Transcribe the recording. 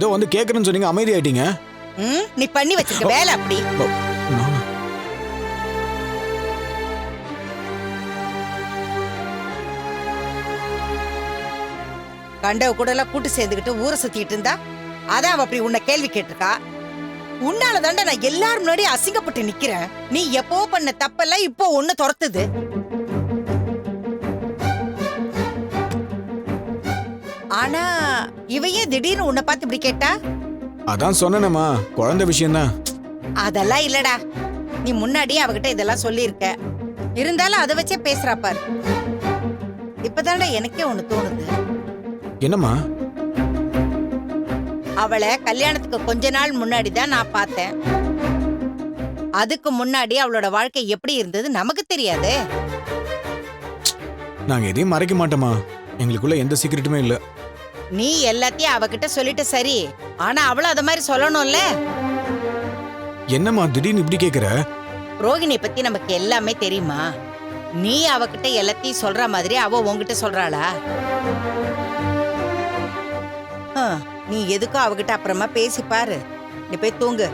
ஏதோ வந்து கேக்குறேன்னு சொன்னீங்க அமைதியாயிட்டீங்க. ம் நீ பண்ணி வச்சிருக்க வேலை அப்படி? கண்டவ கூட எல்லாம் கூட்டு சேர்ந்துக்கிட்டு ஊரை சுத்திட்டு இருந்தா? அதான் அவ அப்படி உன்னை கேள்வி கேட்டிருக்கா. உன்னால தாண்டா நான் எல்லாரும் முன்னாடி அசிங்கப்பட்டு நிக்கிறேன். நீ எப்போ பண்ண தப்பெல்லாம் இப்போ ஒண்ணு துரத்துது. ஆனா இவையே திடீர்னு உன்னை பார்த்து இப்படி கேட்டா? அதான் சொன்னேனேம்மா. குழந்தை விஷயம்தான். அதெல்லாம் இல்லடா. நீ முன்னாடியே அவகிட்ட இதெல்லாம் சொல்லியிருக்க. இருந்தாலும் அதை வச்சே பேசுறா பாரு. இப்பதான்டா எனக்கே ஒண்ணு தோணுது. என்னம்மா? அவளை கல்யாணத்துக்கு கொஞ்ச நாள் முன்னாடி தான் நான் பார்த்தேன். அதுக்கு முன்னாடி அவளோட வாழ்க்கை எப்படி இருந்தது நமக்கு தெரியாது. நாங்க எதையும் மறைக்க மாட்டோமா எங்களுக்குள்ள எந்த சீக்கிரட்டுமே இல்ல. நீ எல்லாத்தையும் அவகிட்ட சொல்லிட்டு சரி. ஆனா அவளும் அத மாதிரி சொல்லணும்ல? என்னம்மா திடீர்னு இப்படி கேக்குற? ரோகிணி பத்தி நமக்கு எல்லாமே தெரியுமா? நீ அவகிட்ட எல்லாத்தையும் சொல்ற மாதிரி அவ உன்கிட்ட சொல்றாளா? நீ எதுக்கும் அவகிட்ட அப்புறமா பேசி பாரு. நீ போய் தூங்கு.